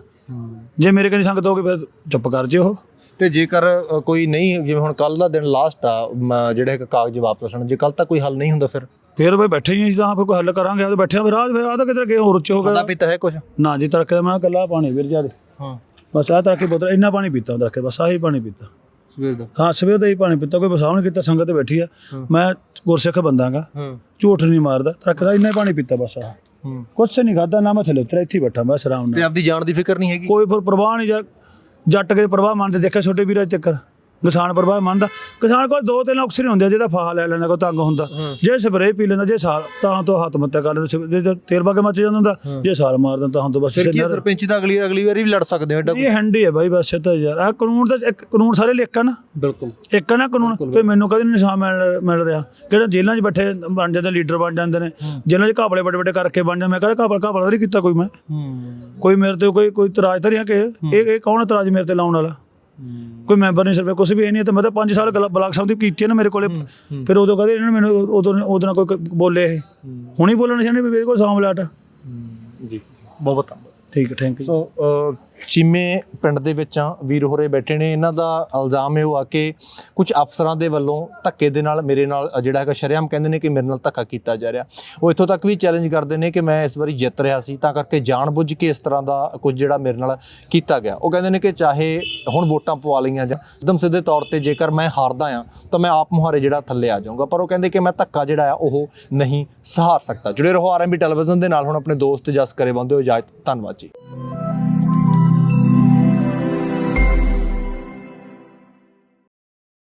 ਜੇ ਮੇਰੇ ਕੰਨੀ ਸੰਗਤ ਹੋਗੀ ਫਿਰ ਚੁੱਪ ਕਰ ਜੇ ਉਹ ਤੇ ਜੇਕਰ ਅ, ਕੋਈ ਨਹੀਂ ਜਿਵੇਂ ਹੁਣ ਕੱਲ ਦਾ ਦਿਨ ਲਾਸਟ ਆ ਮ, ਜਿਹੜੇ ਇੱਕ ਕਾਗਜ਼ ਵਾਪਸ ਆਣ ਜੇ ਕੱਲ ਤੱਕ ਕੋਈ ਹੱਲ ਨਹੀਂ ਹੁੰਦਾ ਫਿਰ? ਫਿਰ ਬਈ ਬੈਠੇ ਹੀ ਤਾਂ ਫਿਰ ਕੋਈ ਹੱਲ ਕਰਾਂਗੇ। ਆ ਬੈਠੇ ਆ, ਫਿਰ ਰਾਤ ਫਿਰ ਆ ਤਾਂ ਕਿਧਰ ਗਏ ਹੋਰ ਉੱਚੇ ਹੋ ਗਏ। ਪੀਤਾ ਹੈ ਕੁਝ ਨਾ ਜੀ ਤੜਕੇ ਦਾ ਮੈਂ ਕੱਲਾ ਪਾਣੀ ਵੀਰ ਜਾ ਦੇ ਹਾਂ। ਬਸ ਆ ਤੜਕੇ ਬੋਤਲ ਇੰਨਾ ਪਾਣੀ ਪੀਤਾ ਤੜਕੇ ਬਸ ਆਹੀ ਪਾਣੀ ਪੀਤਾ। ਸਵੇਰ ਦਾ? ਹਾਂ ਸਵੇਰ ਦਾ ਹੀ ਪਾਣੀ ਪੀਤਾ ਕੋਈ ਨਹੀਂ ਕੀਤਾ ਸੰਗਤ ਬੈਠੀ ਆ। ਮੈਂ ਗੁਰਸਿੱਖ ਬੰਦਾਗਾ ਹਾਂ। ਝੂਠ ਨਹੀਂ ਮਾਰਦਾ ਤੜਕੇ ਦਾ ਇੰਨਾ ਹੀ ਪਾਣੀ ਪੀਤਾ ਬਸ ਆ ਹੂੰ। ਕੁਛ ਨਹੀਂ ਖਾਦਾ ਨਾ ਮੈਂ ਥੱਲੇ ਉਤਰਿਆ ਇੱਥੇ ਹੀ ਬੈਠਾ ਬਸ ਆਰਾਮ ਨਾਲ। ਤੇ ਆਪਦੀ ਜਾਨ ਦੀ ਫਿਕਰ ਨਹੀਂ ਹੈਗੀ? ਕੋਈ ਫਿਰ ਪ੍ਰਵਾਹ ਨਹੀਂ ਜੱਟ ਕੇ ਪ੍ਰਵਾਹ ਮੰਨਦੇ ਦੇਖਿਆ ਛੋਟੇ ਵੀਰਾਂ ਚੱਕਰ। ਕਿਸਾਨ ਪ੍ਰਵਾਹ ਮੰਨਦਾ। ਕਿਸਾਨ ਕੋਲ ਦੋ ਤਿੰਨ ਹੀ ਹੁੰਦੇ ਆ ਜਿਹਦਾ ਫਾਹਾ ਲੈ ਲੈਣਾ ਕੋ ਤੰਗ ਹੁੰਦਾ। ਜੇ ਸਪਰੇਅ ਪੀ ਲੈਂਦਾ ਜੇ ਸਾਲ ਤਾਂ ਤੋਂ ਹੱਥ ਮੱਤਾ ਕਰ ਲੈਂਦਾ ਜੇ- ਤੇਲ ਪਾ ਕੇ ਮੱਚ ਜਾਂਦਾ ਹੁੰਦਾ ਜੇ ਸਾਲ ਮਾਰ ਦਿੰਦਾ ਤਾਂ ਹੁਣ ਤਾਂ ਬਸ ਫਿਰ ਕੀ ਸਿਰ ਸਰਪੰਚੀ ਦਾ ਅਗਲੀ ਅਗਲੀ ਵਾਰੀ ਵੀ ਲੜ ਸਕਦੇ ਹੋ ਐਡਾ ਇਹ ਹੰਡੀ ਹੈ ਬਾਈ ਬਸ ਇਹ ਤਾਂ ਯਾਰ ਆ ਕਾਨੂੰਨ ਦਾ ਇੱਕ ਕਾਨੂੰਨ ਸਾਰੇ ਲਿਖ ਆ ਨਾ। ਬਿਲਕੁਲ। ਇੱਕ ਆ ਨਾ ਕਾਨੂੰਨ ਫਿਰ ਮੈਨੂੰ ਕਦੇ ਨਿਸ਼ਾਨ ਮਿਲ ਮਿਲ ਰਿਹਾ। ਕਿਹੜਾ ਜੇਲ੍ਹਾਂ 'ਚ ਬੈਠੇ ਬਣ ਜਾਂਦੇ ਲੀਡਰ ਬਣ ਜਾਂਦੇ ਨੇ। ਜੇਲ੍ਹਾਂ 'ਚ ਘਾਪਲੇ ਵੱਡੇ ਵੱਡੇ ਕਰਕੇ ਬਣ ਜਾਂਦੇ ਮੈਂ ਕਹਿੰਦਾ ਘਾਪਲਾ ਘਾਪਲਾ ਤਾਂ ਨਹੀਂ ਕੀਤਾ ਕੋਈ ਮੈਂ। ਹੂੰ। ਕੋਈ ਮੇਰੇ ਤੇ ਕੋਈ ਕੋਈ ਤਰਾਜ ਤਾਂ ਨਹੀਂ ਆ ਕਿ ਇਹ ਇਹ ਕੌਣ ਤਰਾਜ ਮੇਰੇ ਤੇ ਲਾਉਣ ਵਾਲਾ? ਕੋਈ ਮੈਂਬਰ ਨਹੀਂ ਸਰਵੇ ਕੁਝ ਵੀ ਇਹ ਨਹੀਂ ਤੇ ਮੈਂ ਤਾਂ 5 ਸਾਲ ਗਲ- ਬਲਾਕ ਸੰਮਤੀ ਕੀਤੀ ਹੈ ਨਾ ਮੇਰੇ ਕੋਲੇ। ਫਿਰ ਉਦੋਂ ਕਹਦੇ ਇਹਨਾਂ ਨੇ ਮੈਨੂੰ ਉਦੋਂ ਉਦੋਂ ਨਾਲ ਕੋਈ ਬੋਲੇ ਇਹ। ਹੁਣੀ ਬੋਲਣ ਸੀ ਵੀ ਮੇਰੇ ਕੋਲ ਸਾਂਵਲਾਟ ਜੀ। ਬਹੁਤ ਧੰਨਵਾਦ। ਠੀਕ ਥੈਂਕ ਯੂ ਸੋ ਚੀਮੇ ਪਿੰਡ ਦੇ ਵਿੱਚ ਆ, ਵੀਰ ਹੋਰੇ ਬੈਠੇ ਨੇ। ਇਹਨਾਂ ਦਾ ਇਲਜ਼ਾਮ ਇਹ ਆ ਕਿ ਕੁਝ ਅਫਸਰਾਂ ਦੇ ਵੱਲੋਂ ਧੱਕੇ ਦੇ ਨਾਲ ਮੇਰੇ ਨਾਲ ਜਿਹੜਾ ਹੈਗਾ ਸ਼ਰੇਆਮ ਕਹਿੰਦੇ ਨੇ ਕਿ ਮੇਰੇ ਨਾਲ ਧੱਕਾ ਕੀਤਾ ਜਾ ਰਿਹਾ। ਉਹ ਇੱਥੋਂ ਤੱਕ ਵੀ ਚੈਲੰਜ ਕਰਦੇ ਨੇ ਕਿ ਮੈਂ ਇਸ ਵਾਰੀ ਜਿੱਤ ਰਿਹਾ ਸੀ, ਤਾਂ ਕਰਕੇ ਜਾਣਬੁੱਝ ਕੇ ਇਸ ਤਰ੍ਹਾਂ ਦਾ ਕੁਝ ਜਿਹੜਾ ਮੇਰੇ ਨਾਲ ਕੀਤਾ ਗਿਆ। ਉਹ ਕਹਿੰਦੇ ਨੇ ਕਿ ਚਾਹੇ ਹੁਣ ਵੋਟਾਂ ਪਵਾ ਲਈਆਂ ਜਾਂ ਇੱਕਦਮ ਸਿੱਧੇ ਤੌਰ ਤੇ ਜੇਕਰ ਮੈਂ ਹਾਰਦਾ ਆ, ਤਾਂ ਮੈਂ ਆਪ ਮੁਹਾਰੇ ਜਿਹੜਾ ਥੱਲੇ ਆ ਜਾਊਂਗਾ। ਪਰ ਉਹ ਕਹਿੰਦੇ ਕਿ ਮੈਂ ਧੱਕਾ ਜਿਹੜਾ ਆ, ਉਹ ਨਹੀਂ ਸਹਾਰ ਸਕਦਾ। ਜੁੜੇ ਰਹੋ ਆਰਐਮਬੀ ਟੈਲੀਵਿਜ਼ਨ ਦੇ ਨਾਲ। ਹੁਣ ਆਪਣੇ ਦੋਸਤ ਜਸ ਕਰੇ ਬੰਦੇ ਹੋ ਇਜਾਜ਼ਤ, ਧੰਨਵਾਦ ਜੀ।